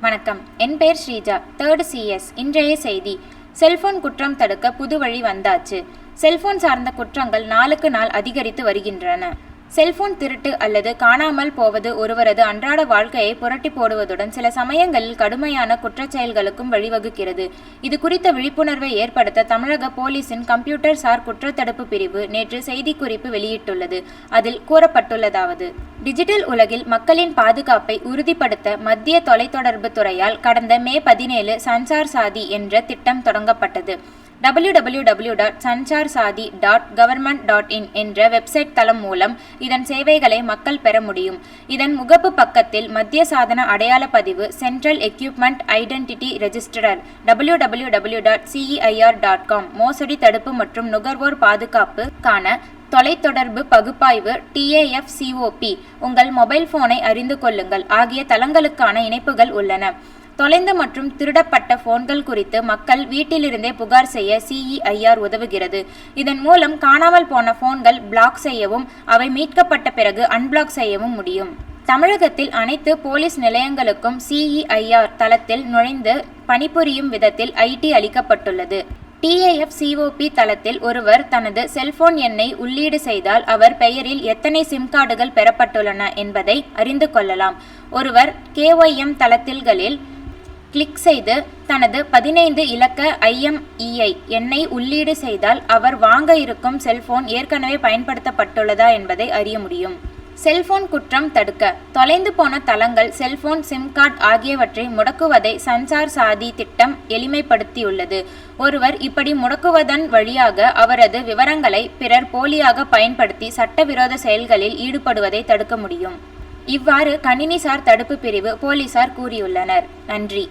வணக்கம். என் பெயர் Sreeja. Third CS இன்றைய செய்தி. செல்போன் குற்றம் தடுக்க புது வழி வந்தாச்சு. செல்போன் சார்ந்த குற்றங்கள் நாளுக்கு நாள் அதிகரித்து வருகின்றன. செல்போன் திருட்டு அல்லது காணாமல் போவது ஒருவரது அன்றாட வாழ்க்கையை புரட்டி போடுவதுடன் சில சமயங்களில் கடுமையான குற்றச் செயல்களுக்கும் வழிவகுக்கிறது. இது குறித்த விழிப்புணர்வை ஏற்படுத்த தமிழக போலீசின் கம்ப்யூட்டர் சார் குற்றத்தடுப்பு பிரிவு நேற்று செய்திக்குறிப்பு வெளியிட்டுள்ளது. அதில் கூறப்பட்டுள்ளதாவது டிஜிட்டல் உலகில் மக்களின் பாதுகாப்பை உறுதிப்படுத்த மத்திய தொலைத்தொடர்பு துறையால் கடந்த மே பதினேழு சன்சார் சாதி என்ற திட்டம் தொடங்கப்பட்டது. www.sansar dot Sanchar Saathi dot government dot in என்ற வெப்சைட் தளம் மூலம் இதன் சேவைகளை மக்கள் பெற முடியும். இதன் முகப்பு பக்கத்தில் மத்திய சாதன அடையாள பதிவு central equipment identity register W dot C E I R dot com மோசடி தடுப்பு மற்றும் நுகர்வோர் பாதுகாப்பு காண தொலைத்தொடர்பு பகுப்பாய்வு டிஏஎஃப் சிஓபி உங்கள் மொபைல் போனை அறிந்து கொள்ளுங்கள். ஆகிய தளங்களுக்கான இணைப்புகள் உள்ளன. தொலைந்த மற்றும் திருடப்பட்ட போன்கள் குறித்து மக்கள் வீட்டிலிருந்தே புகார் செய்ய சிஇஐஆர் உதவுகிறது. இதன் மூலம் காணாமல் போன போன்கள் பிளாக் செய்யவும் அவை மீட்கப்பட்ட பிறகு அன்பிளாக் செய்யவும் முடியும். தமிழகத்தில் அனைத்து போலீஸ் நிலையங்களுக்கும் சிஇஐஆர் தளத்தில் நுழைந்து பணிபுரியும் விதத்தில் ஐடி அளிக்கப்பட்டுள்ளது. டிஏஎஃப் சிஓபி தளத்தில் ஒருவர் தனது செல்போன் எண்ணை உள்ளீடு செய்தால் அவர் பெயரில் எத்தனை சிம் கார்டுகள் பெறப்பட்டுள்ளன என்பதை அறிந்து கொள்ளலாம். ஒருவர் கேஒய்எம் தளத்தில்களில் கிளிக் செய்து தனது பதினைந்து இலக்க ஐஎம்இஐ எண்ணை உள்ளீடு செய்தால் அவர் வாங்க இருக்கும் செல்போன் ஏற்கனவே பயன்படுத்தப்பட்டுள்ளதா என்பதை அறிய முடியும். செல்போன் குற்றம் தடுக்க தொலைந்து போன தளங்கள் செல்போன் சிம் கார்டு ஆகியவற்றை முடக்குவதை சன்சார் சாதி திட்டம் எளிமைப்படுத்தியுள்ளது. ஒருவர் இப்படி முடக்குவதன் வழியாக அவரது விவரங்களை பிறர் போலியாக பயன்படுத்தி சட்டவிரோத செயல்களில் ஈடுபடுவதை தடுக்க முடியும். இவ்வாறு கணினிசார் தடுப்பு பிரிவு போலீசார் கூறியுள்ளனர். நன்றி.